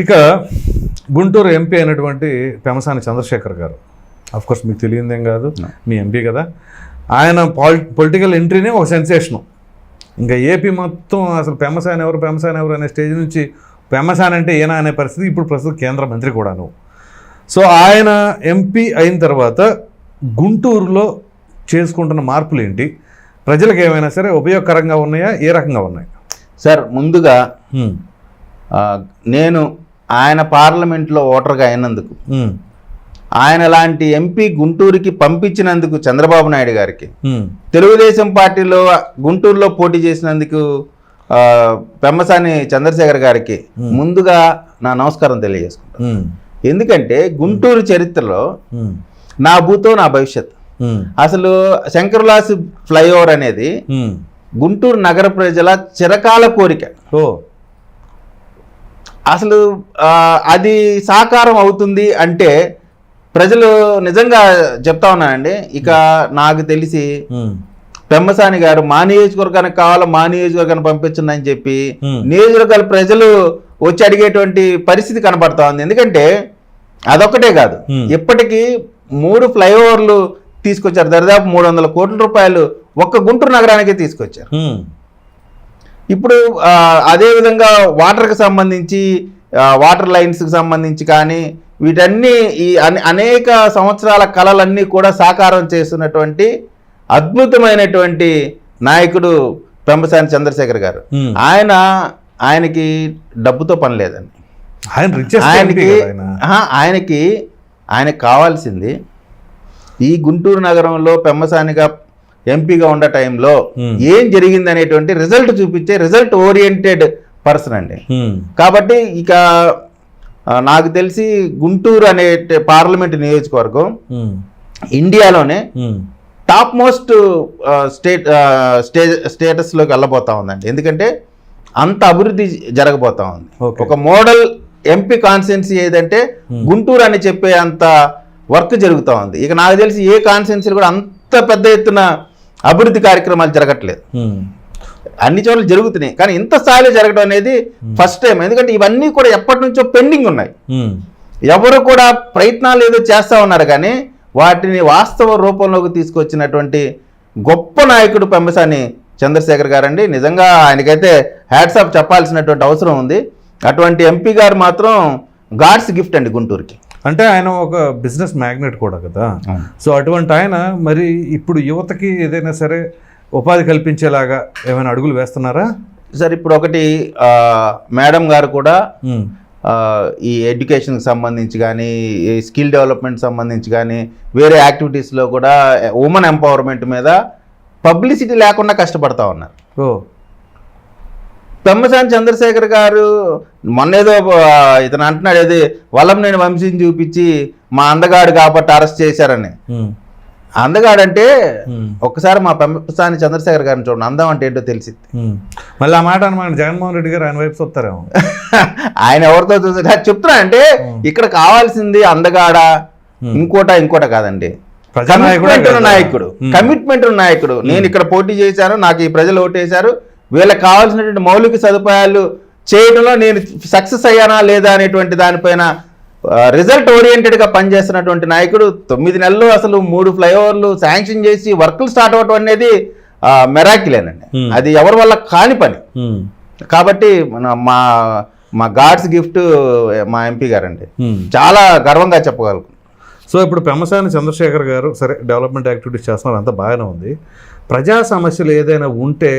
ఇక గుంటూరు ఎంపీ అయినటువంటి పెమసాని చంద్రశేఖర్ గారు. అఫ్ కోర్స్ మీకు తెలియదేం కాదు. మీ ఎంపీ కదా. ఆయన పాలి పొలిటికల్ ఎంట్రీనే ఒక సెన్సేషను ఇంకా ఏపీ మొత్తం అసలు పెమసాని ఎవరు పెమసాని ఎవరు అనే స్టేజ్ నుంచి పెమసాని అంటే ఏనా అనే పరిస్థితి ఇప్పుడు ప్రస్తుతం కేంద్ర మంత్రి కూడాను. సో ఆయన ఎంపీ అయిన తర్వాత గుంటూరులో చేసుకుంటున్న మార్పులు ఏంటి ప్రజలకు ఏమైనా సరే ఉపయోగకరంగా ఉన్నాయా? ఏ రకంగా ఉన్నాయి? సార్ ముందుగా నేను ఆయన పార్లమెంట్లో ఓటర్గా అయినందుకు. ఆయన లాంటి ఎంపీ గుంటూరుకి పంపించినందుకు చంద్రబాబు నాయుడు గారికి. తెలుగుదేశం పార్టీలో గుంటూరులో పోటీ చేసినందుకు పెమ్మసాని చంద్రశేఖర్ గారికి ముందుగా నా నమస్కారం తెలియజేసుకుంటాను. ఎందుకంటే గుంటూరు చరిత్రలో. నా భూతో నా భవిష్యత్. అసలు శంకర్లాస్ ఫ్లైఓవర్ అనేది. గుంటూరు నగర ప్రజల చిరకాల కోరిక ఓ అసలు అది సాకారం అవుతుంది అంటే ప్రజలు నిజంగా చెప్తా ఉన్నానండి ఇక నాకు తెలిసి. పెమ్మసాని గారు మా నియోజకవర్గానికి కావాలో మా నియోజకవర్గాన్ని పంపించండి అని చెప్పి. నియోజకవర్గాల ప్రజలు వచ్చి అడిగేటువంటి పరిస్థితి కనబడతా ఉంది ఎందుకంటే అదొక్కటే కాదు. ఇప్పటికీ మూడు ఫ్లైఓవర్లు తీసుకొచ్చారు దరిదాపు మూడు వందల కోట్ల రూపాయలు ఒక్క గుంటూరు నగరానికి తీసుకొచ్చారు. ఇప్పుడు అదేవిధంగా వాటర్కి సంబంధించి వాటర్ లైన్స్కి సంబంధించి కానీ వీటన్ని ఈ అనే- అనేక సంవత్సరాల కళలన్నీ కూడా సాకారం చేస్తున్నటువంటి అద్భుతమైనటువంటి నాయకుడు పెంపసాని చంద్రశేఖర్ గారు. ఆయన ఆయనకి డబ్బుతో పని లేదండి. ఆయనకి ఆయనకి ఆయనకు కావాల్సింది ఈ గుంటూరు నగరంలో పెమ్మసానిగా ఎంపీగా ఉన్న టైంలో. ఏం జరిగింది అనేటువంటి రిజల్ట్ చూపించే రిజల్ట్ ఓరియంటెడ్ పర్సన్ అండి. కాబట్టి ఇక నాకు తెలిసి గుంటూరు అనే పార్లమెంట్ నియోజకవర్గం. ఇండియాలోనే. టాప్ మోస్ట్ స్టేట్ స్టేజ్ స్టేటస్లోకి వెళ్ళబోతా ఉందండి ఎందుకంటే అంత అభివృద్ధి జరగబోతా ఉంది. ఒక మోడల్ ఎంపీ కాన్స్టిట్యున్సీ ఏదంటే గుంటూరు అని చెప్పే అంత వర్క్ జరుగుతూ ఉంది ఇక నాకు తెలిసి ఏ కాన్స్టిట్యున్సీలు కూడా అంత పెద్ద ఎత్తున అభివృద్ధి కార్యక్రమాలు జరగట్లేదు. అన్ని చోట్ల జరుగుతున్నాయి. కానీ ఇంత స్థాయిలో జరగడం అనేది ఫస్ట్ టైం ఎందుకంటే ఇవన్నీ కూడా ఎప్పటి నుంచో పెండింగ్ ఉన్నాయి. ఎవరు కూడా ప్రయత్నాలు ఏదో చేస్తూ ఉన్నారు కానీ వాటిని వాస్తవ రూపంలోకి తీసుకొచ్చినటువంటి గొప్ప నాయకుడు పెంబసాని చంద్రశేఖర్ గారండి. నిజంగా ఆయనకైతే హ్యాట్సాప్ చెప్పాల్సినటువంటి అవసరం ఉంది. అటువంటి ఎంపీ గారు మాత్రం గాడ్స్ గిఫ్ట్ అండి గుంటూరుకి. అంటే ఆయన ఒక బిజినెస్ మ్యాగ్నెట్ కూడా కదా. సో అటువంటి ఆయన మరి ఇప్పుడు యువతకి ఏదైనా సరే ఉపాధి కల్పించేలాగా ఏమైనా అడుగులు వేస్తున్నారా? సార్ ఇప్పుడు ఒకటి మేడం గారు కూడా ఈ ఎడ్యుకేషన్కి సంబంధించి కానీ ఈ స్కిల్ డెవలప్మెంట్ సంబంధించి కానీ వేరే యాక్టివిటీస్లో కూడా ఉమెన్ ఎంపవర్మెంట్ మీద పబ్లిసిటీ లేకుండా కష్టపడతా ఉన్నారు. ఓ. పెమ్మసాని చంద్రశేఖర్ గారు మొన్నేదో ఆ, ఇతను అంటున్నాడు ఏది వల్లంనేని వంశీని చూపించి మా అందగాడు కాబట్టి అరెస్ట్ చేశారని. అందగాడంటే. ఒక్కసారి మా పెమ్మసాని చంద్రశేఖర్ గారిని చూడండి అందం అంటే ఏంటో తెలిసింది. మళ్ళీ ఆ మాట అనమాట జగన్మోహన్ రెడ్డి గారు ఆయన వైపు వస్తారేమో ఆయన ఎవరితో చూసి చెప్తున్నా అంటే ఇక్కడ కావాల్సింది అందగాడ? ఇంకోట ఇంకోట కాదండి. కమిట్మెంట్. నాయకుడు. కమిట్మెంట్ ఉన్న నాయకుడు. నేను ఇక్కడ పోటీ చేశాను నాకు ఈ ప్రజలు ఓటేశారు. వీళ్ళకి కావాల్సినటువంటి మౌలిక సదుపాయాలు చేయడంలో నేను సక్సెస్ అయ్యానా లేదా అనేటువంటి దానిపైన రిజల్ట్ ఓరియంటెడ్గా పనిచేస్తున్నటువంటి నాయకుడు తొమ్మిది నెలలు అసలు మూడు ఫ్లైఓవర్లు శాంక్షన్ చేసి వర్కులు స్టార్ట్ అవ్వటం అనేది మెరాకిలేనండి. అది ఎవరి వల్ల కాని పని. కాబట్టి మన మా మా గాడ్స్ గిఫ్ట్ మా ఎంపీ గారండి. చాలా గర్వంగా చెప్పగలను సో ఇప్పుడు పెమ్మసాని చంద్రశేఖర్ గారు సరే డెవలప్మెంట్ యాక్టివిటీస్ చేస్తున్నారు అంతా బాగానే ఉంది ప్రజా సమస్యలు ఏదైనా ఉంటే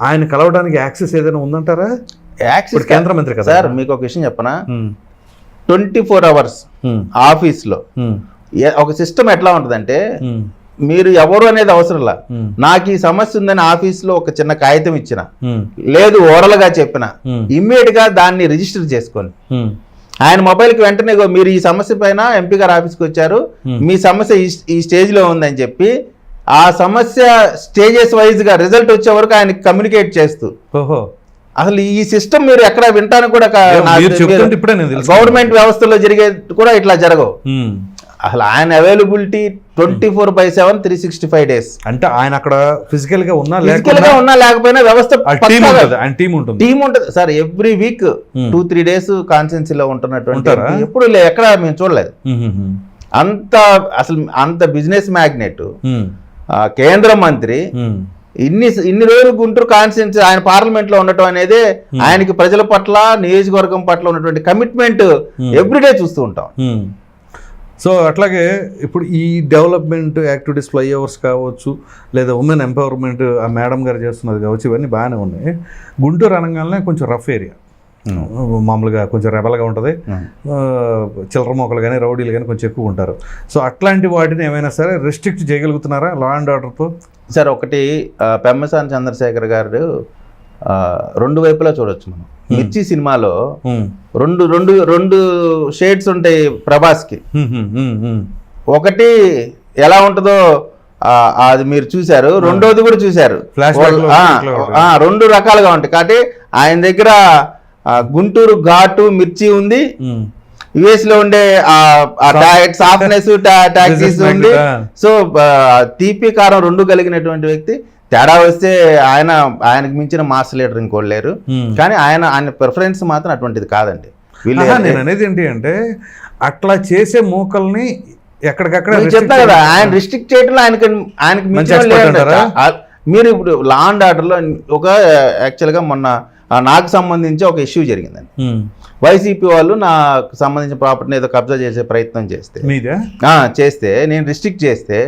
ఆయన కలవడానికి యాక్సెస్ ఏదైనా ఉందంటారా యాక్సిస్ కేంద్ర మంత్రి కదా సార్ మీకు ఒక విషయం చెప్పనా. Twenty four hours. ఆఫీస్లో ఒక సిస్టమ్ ఎట్లా ఉంటుందంటే. మీరు ఎవరు అనేది అవసరంలా. నాకు ఈ సమస్య ఉందని ఆఫీస్లో ఒక చిన్న కాగితం ఇచ్చిన. లేదు ఓరల్గా చెప్పిన హ్మ్. ఇమ్మీడియట్గా దాన్ని రిజిస్టర్ చేసుకోండి. ఆయన మొబైల్కి వెంటనే ఇగో మీరు ఈ సమస్య పైన ఎంపీ గారు ఆఫీస్కి వచ్చారు. మీ సమస్య ఈ ఈ స్టేజ్లో ఉందని చెప్పి ఆ సమస్య స్టేజెస్ వైజ్గా రిజల్ట్ వచ్చే వరకు ఆయనకి కమ్యూనికేట్ చేస్తూ. ఓహో. అసలు ఈ సిస్టమ్ మీరు ఎక్కడ వింటాను కూడా గవర్నమెంట్ వ్యవస్థలో జరిగే కూడా ఇట్లా జరగవు. అసలు ఆయన availability twenty four by seven three sixty five days అంటే ఆయన అక్కడ ఫిజికల్గా ఉన్నా ఫిజికల్గా ఉన్నా లేకపోయినా వ్యవస్థ టీం ఉంటుంది ఆయన టీం ఉంటుంది. Sir every week. Two three days కాన్స్టెన్సీలో ఉంటున్నటువంటి ఉంటారా? ఎప్పుడు లే- ఎక్కడ మేము చూడలేదు. అంత అసలు అంత బిజినెస్ మ్యాగ్నెట్ కేంద్ర మంత్రి. ఇన్ని ఇన్ని రోజులు గుంటూరు కాన్స్టిట్యున్సీ ఆయన పార్లమెంట్లో ఉండటం అనేది ఆయనకి ప్రజల పట్ల నియోజకవర్గం పట్ల ఉన్నటువంటి కమిట్మెంట్ ఎవ్రీడే చూస్తూ ఉంటాం. సో అట్లాగే ఇప్పుడు ఈ డెవలప్మెంట్ యాక్టివిటీస్ ఫ్లైఓవర్స్ కావచ్చు లేదా ఉమెన్ ఎంపవర్మెంట్ ఆ మేడం గారు చేస్తున్నది కావచ్చు ఇవన్నీ బాగానే ఉన్నాయి. గుంటూరు అనగానే కొంచెం రఫ్ ఏరియా. మామూలుగా కొంచెం రెబల్గా ఉంటుంది. చిల్లర మొక్కలు కానీ రౌడీలు కానీ కొంచెం ఎక్కువ ఉంటారు. సో అట్లాంటి వాటిని ఏమైనా సరే రెస్ట్రిక్ట్ చేయగలుగుతున్నారా? లా అండ్ ఆర్డర్తో సార్ ఒకటి పెమ్మసాని చంద్రశేఖర్ గారు రెండు వైపులా చూడొచ్చు మనం. మిర్చి సినిమాలో రెండు రెండు రెండు షేడ్స్ ఉంటాయి ప్రభాస్కి. ఒకటి ఎలా ఉంటుందో అది మీరు చూశారు. రెండోది కూడా చూశారు. రెండు రకాలుగా ఉంటాయి. కాబట్టి ఆయన దగ్గర గుంటూరు ఘాటు మిర్చి ఉంది. యుఎస్లో ఉండే సాఫ్ట్నెస్ టాక్సీస్ ఉంది. సో తీపి కారం రెండు కలిగినటువంటి వ్యక్తి. తేడా వస్తే ఆయన ఆయనకు మించిన మాస్ లీడర్ ఇంకోటి లేరు. కానీ ఆయన ఆయన ప్రిఫరెన్స్ మాత్రం అటువంటిది కాదండి. నేను అనేది ఏంటి? అంటే అట్లా చేసే మూకల్ని ఎక్కడికక్కడ నేను చెప్తా కదా ఆయన రిస్ట్రిక్ట్ చేయడంలో ఆయనకి ఆయనకి మీరు ఇప్పుడు లా అండ్ ఆర్డర్లో ఒక యాక్చువల్గా మొన్న నాకు సంబంధించి ఒక ఇష్యూ జరిగిందండి. వైసీపీ వాళ్ళు నాకు సంబంధించిన ప్రాపర్టీని ఏదో కబ్జా చేసే ప్రయత్నం చేస్తే చేస్తే నేను రిస్ట్రిక్ట్ చేస్తే.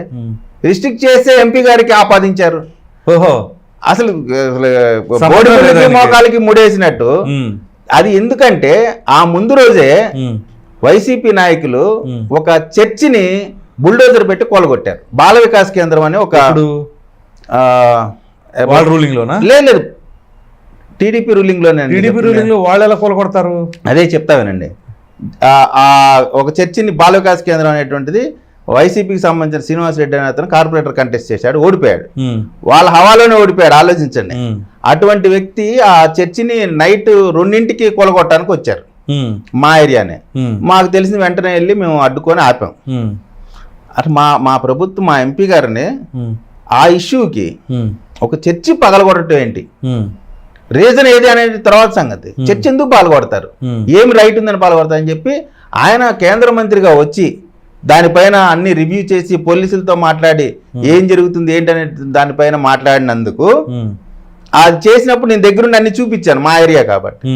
రిస్ట్రిక్ట్ చేస్తే ఎంపీ గారికి ఆపాదించారు ఓహో అసలు? మోకాలికి ముడేసినట్టు. అది ఎందుకంటే ఆ ముందు రోజే. వైసీపీ నాయకులు. ఒక చర్చిని బుల్డోజర్ పెట్టి కొలగొట్టారు బాల వికాస్ కేంద్రం అని ఒక రూలింగ్ లోనా లేదు టీడీపీ రూలింగ్లోనే అండి టీడీపీ చెప్తుంది. రూలింగ్లో వాళ్ళు ఎలా కొలగొడతారు అదే చెప్తా వినండి ఒక చర్చిని బాల వికాస్ కేంద్రం అనేటువంటిది వైసీపీకి సంబంధించిన శ్రీనివాస్ రెడ్డి అనే అతను కార్పొరేటర్ కంటెస్ట్ చేశాడు ఓడిపోయాడు. వాళ్ళ హవాలోనే ఓడిపోయాడు ఆలోచించండి. అటువంటి వ్యక్తి ఆ చర్చిని నైట్ రెండింటికి కొలగొట్టడానికి వచ్చారు. మా ఏరియానే. మాకు తెలిసిన వెంటనే వెళ్ళి మేము అడ్డుకొని ఆపాం. అటు మా మా ప్రభుత్వం మా ఎంపీ గారిని. ఆ ఇష్యూకి. ఒక చర్చి పగలగొట్టడం ఏంటి. రీజన్ ఏది అనేది తర్వాత సంగతి చర్చ్ ఎందుకు పాల్గొడతారు మ్మ్. ఏమి రైట్ ఉందని పాల్గొడతారని చెప్పి ఆయన కేంద్ర మంత్రిగా వచ్చి దానిపైన అన్ని రివ్యూ చేసి పోలీసులతో మాట్లాడి ఏం జరుగుతుంది ఏంటనే దానిపైన మాట్లాడినందుకు. అది చేసినప్పుడు నేను దగ్గరుండి అన్ని చూపించాను మా ఏరియా కాబట్టి.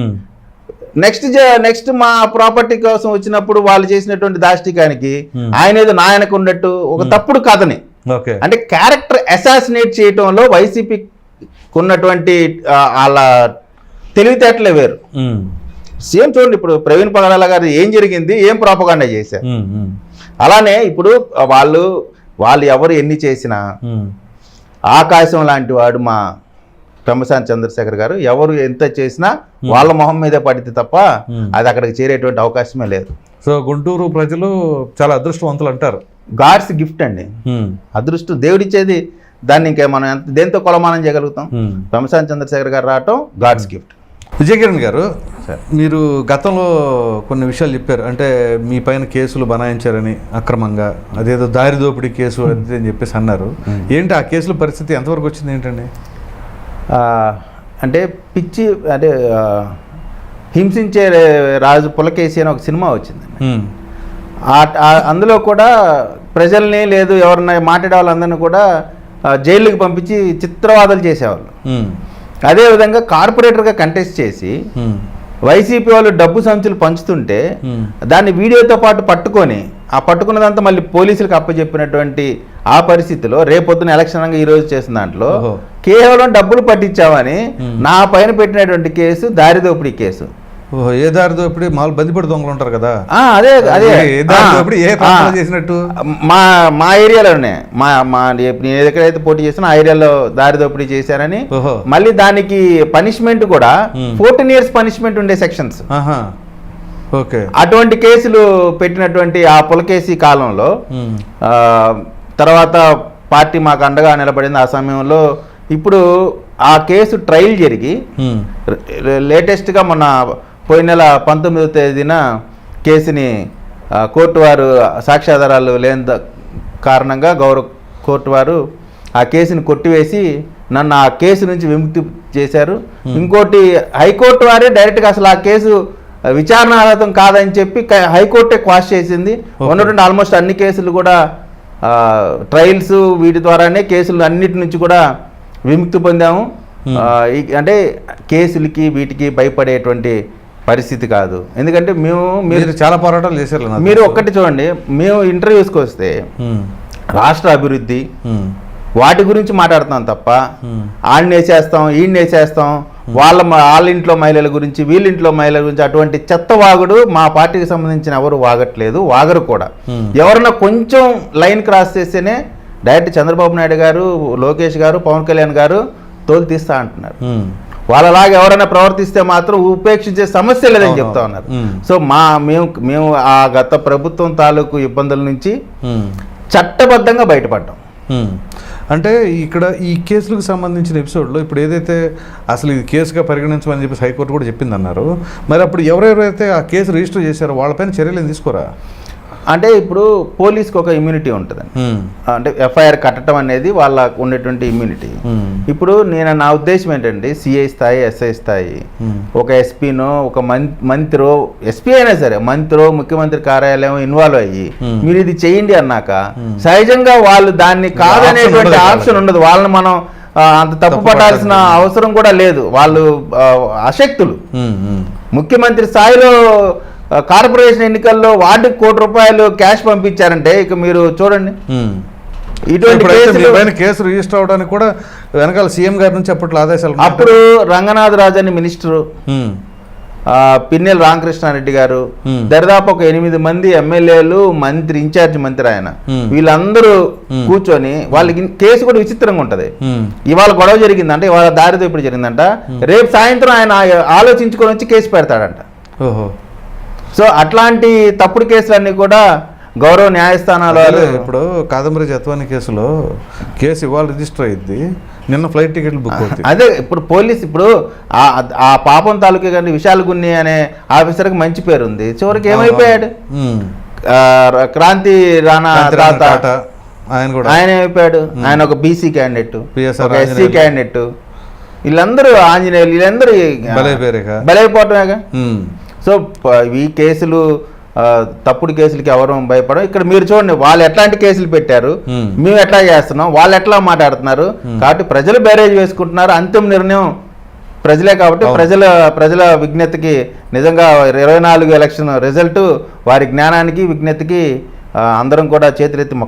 నెక్స్ట్ నెక్స్ట్ మా ప్రాపర్టీ కోసం వచ్చినప్పుడు వాళ్ళు చేసినటువంటి దాష్టికానికి Hmm. ఆయన ఏదో నాయనకు ఉన్నట్టు ఒక తప్పుడు కథని అంటే క్యారెక్టర్ అసాసినేట్ చేయటంలో వైసీపీ ఉన్నటువంటి ఆ, వాళ్ళ తెలివితేటలే వేరు. సేమ్ చూడండి ఇప్పుడు ప్రవీణ్ పగడాల గారు ఏం జరిగింది ఏం ప్రాపగాండా చేశారు. అలానే ఇప్పుడు వాళ్ళు వాళ్ళు ఎవరు ఎన్ని చేసినా. ఆకాశం లాంటి వాడు మా పెమ్మసాని చంద్రశేఖర్ గారు ఎవరు ఎంత చేసినా వాళ్ళ మొహం మీదే పడితే తప్ప. అది అక్కడికి చేరేటువంటి అవకాశమే లేదు సో గుంటూరు ప్రజలు చాలా అదృష్టవంతులు అంటారు గాడ్స్ గిఫ్ట్ అండి. అదృష్టం దేవుడిచ్చేది దాన్ని ఇంకా మనం ఎంత దేంతో కొలమానం చేయగలుగుతాం? మ్మ్. పెమ్మసాని చంద్రశేఖర్ గారు రావటం గాడ్స్ గిఫ్ట్. విజయకిరణ్ గారు మీరు గతంలో కొన్ని విషయాలు చెప్పారు. అంటే మీ పైన కేసులు బనాయించారని అక్రమంగా అదేదో దారి దోపిడీ కేసు అది అని చెప్పేసి అన్నారు. ఏంటి ఆ కేసుల పరిస్థితి? ఎంతవరకు వచ్చింది ఏంటండి? ఆ, అంటే పిచ్చి అంటే హింసించే రాజు పులకేసి అని ఒక సినిమా వచ్చిందండి. అందులో కూడా ప్రజల్ని లేదు ఎవరిని మాట్లాడే వాళ్ళందరినీ కూడా జైలుకి పంపించి చిత్రవాదాలు చేసేవాళ్ళు. అదేవిధంగా కార్పొరేటర్గా కంటెస్ట్ చేసి. వైసీపీ వాళ్ళు డబ్బు సంచులు పంచుతుంటే. దాన్ని వీడియోతో పాటు పట్టుకొని ఆ పట్టుకున్నదంతా మళ్ళీ పోలీసులకు అప్పచెప్పినటువంటి ఆ పరిస్థితిలో రేపొద్దున ఎలక్షన్ అనగా ఈ రోజు చేసిన దాంట్లో. కేవలం డబ్బులు పట్టించామని. నా పైన పెట్టినటువంటి కేసు దారిదోపిడీ కేసు ఏ దారి దోపిడీ మామూలు బందిపడి దొంగలు ఉంటారు కదా? అదే అదే. దోపిడీ ఏ చేసినట్టు? మా మా ఏరియాలోనే మా మా నేను ఎక్కడైతే పోటీ చేసినా ఆ ఏరియాలో దారి దోపిడీ చేశారని. మళ్ళీ దానికి పనిష్మెంట్ కూడా. ఫోర్టీన్ ఇయర్స్ పనిష్మెంట్ ఉండే సెక్షన్స్. ఓకే. అటువంటి కేసులు పెట్టినటువంటి ఆ పులకేసి కాలంలో తర్వాత పార్టీ మాకు అండగా నిలబడింది ఆ సమయంలో. ఇప్పుడు ఆ కేసు ట్రయల్ జరిగి. లేటెస్ట్గా మొన్న పోయిన నెల పంతొమ్మిదవ తేదీన కేసుని కోర్టు వారు సాక్ష్యాధారాలు లేని కారణంగా గౌరవ కోర్టు వారు ఆ కేసుని కొట్టివేసి నన్ను ఆ కేసు నుంచి విముక్తి చేశారు. ఇంకోటి హైకోర్టు వారే డైరెక్ట్గా అసలు ఆ కేసు విచారణార్హతం కాదని చెప్పి హైకోర్టే క్వాష్ చేసింది. ఉన్నటువంటి ఆల్మోస్ట్ అన్ని కేసులు కూడా ట్రయల్స్ వీటి ద్వారానే కేసులు అన్నిటి నుంచి కూడా విముక్తి పొందాము. అంటే కేసులకి వీటికి భయపడేటువంటి పరిస్థితి కాదు. ఎందుకంటే మేము మీరు చాలా పోరాటాలు చేశారు మీరు. ఒక్కటి చూడండి. మేము ఇంటర్వ్యూస్కి వస్తే రాష్ట్ర అభివృద్ధి వాటి గురించి మాట్లాడుతున్నాం తప్ప ఆడిని వేసేస్తాం ఈయన్ని వేసేస్తాం. వాళ్ళ వాళ్ళ ఇంట్లో మహిళల గురించి వీళ్ళ ఇంట్లో మహిళల గురించి అటువంటి చెత్త వాగుడు మా పార్టీకి సంబంధించిన ఎవరు వాగట్లేదు వాగరు కూడా. ఎవరన్నా కొంచెం లైన్ క్రాస్ చేస్తేనే డైరెక్ట్ చంద్రబాబు నాయుడు గారు లోకేష్ గారు పవన్ కళ్యాణ్ గారు తోలు తీస్తా అంటున్నారు. వాళ్ళలాగా ఎవరైనా ప్రవర్తిస్తే మాత్రం ఉపేక్షించే సమస్య లేదని. చెప్తా ఉన్నారు. సో మా మేము మేము ఆ గత ప్రభుత్వం తాలూకు ఇబ్బందుల నుంచి. చట్టబద్ధంగా బయటపడ్డాం. అంటే ఇక్కడ ఈ కేసులకు సంబంధించిన ఎపిసోడ్లో ఇప్పుడు ఏదైతే అసలు ఇది కేసుగా పరిగణించమని చెప్పి హైకోర్టు కూడా చెప్పింది అన్నారు మరి అప్పుడు ఎవరెవరైతే ఆ కేసు రిజిస్టర్ చేశారో వాళ్ళపైన చర్యలు ఏం తీసుకోరా అంటే ఇప్పుడు పోలీస్కి ఒక ఇమ్యూనిటీ ఉంటుందండి. అంటే ఎఫ్ఐఆర్ కట్టడం అనేది వాళ్ళ ఉండేటువంటి ఇమ్యూనిటీ ఇప్పుడు నేను నా ఉద్దేశం ఏంటంటే సిఐ స్థాయి ఎస్ఐ స్థాయి ఒక ఎస్పీనో ఒక మంత్రో ఎస్పీ అయినా సరే మంత్రో ముఖ్యమంత్రి కార్యాలయం ఇన్వాల్వ్ అయ్యి. మీరు ఇది చేయండి అన్నాక సహజంగా వాళ్ళు దాన్ని కాదనేటువంటి ఆప్షన్ ఉండదు. వాళ్ళని మనం అంత తప్పు పట్టాల్సిన అవసరం కూడా లేదు. వాళ్ళు అశక్తులు. ముఖ్యమంత్రి స్థాయిలో కార్పొరేషన్ ఎన్నికల్లో వార్డుకి కోటి రూపాయలు క్యాష్ పంపించారంటే ఇక మీరు చూడండి. ఇటువంటి కేసు రిజిస్టర్ అవడానికి కూడా వెనకాల సీఎం గారి నుంచి అప్పట్లో ఆదేశాలు. అప్పుడు రంగనాథ్ రాజు అని మినిస్టరు పిన్నెల రామకృష్ణారెడ్డి గారు. దరిదాపు ఒక ఎనిమిది మంది ఎమ్మెల్యేలు మంత్రి ఇన్ఛార్జ్ మంత్రి ఆయన. వీళ్ళందరూ. కూర్చొని వాళ్ళకి కేసు కూడా విచిత్రంగా ఉంటది ఇవాళ గొడవ జరిగిందంట ఇవాళ దారితో ఇప్పుడు జరిగిందంట రేపు సాయంత్రం ఆయన ఆలోచించుకొని వచ్చి కేసు పెడతాడంట ఓహో సో అట్లాంటి తప్పుడు కేసులన్నీ కూడా గౌరవ న్యాయస్థానాలు ఇప్పుడు కాదంబరి జత్వాని కేసులో కేసు ఇవాళ రిజిస్టర్ అయింది నిన్న ఫ్లైట్ టికెట్లు బుక్ అవుతాయి. అదే ఇప్పుడు పోలీస్ ఇప్పుడు ఆ ఆ పాపం తాలూకే కానీ విశాల్ గున్ని అనే ఆఫీసర్కి మంచి పేరు ఉంది. చివరికి ఏమైపోయాడు? క్రాంతి రాణా తాత. ఆయన కూడా. ఆయన ఏమైపోయాడు? ఆయన ఒక బీసీ క్యాండిడేట్ ఒక ఎస్సీ. క్యాండిడేట్ వీళ్ళందరూ ఆంజనేయులు వీళ్ళందరూ. బలైపోవటమేగా. సో ఈ కేసులు తప్పుడు కేసులకి ఎవరు భయపడం ఇక్కడ మీరు చూడండి వాళ్ళు ఎట్లాంటి కేసులు పెట్టారు. మేము ఎట్లా చేస్తున్నాం వాళ్ళు ఎట్లా మాట్లాడుతున్నారు కాబట్టి ప్రజలు బ్యారేజ్ వేసుకుంటున్నారు అంతిమ నిర్ణయం ప్రజలే కాబట్టి. ప్రజల ప్రజల విజ్ఞతకి నిజంగా ఇరవై నాలుగు ఎలక్షన్ రిజల్ట్ వారి జ్ఞానానికి విజ్ఞతకి అందరం కూడా చేతులెత్తి మొక్క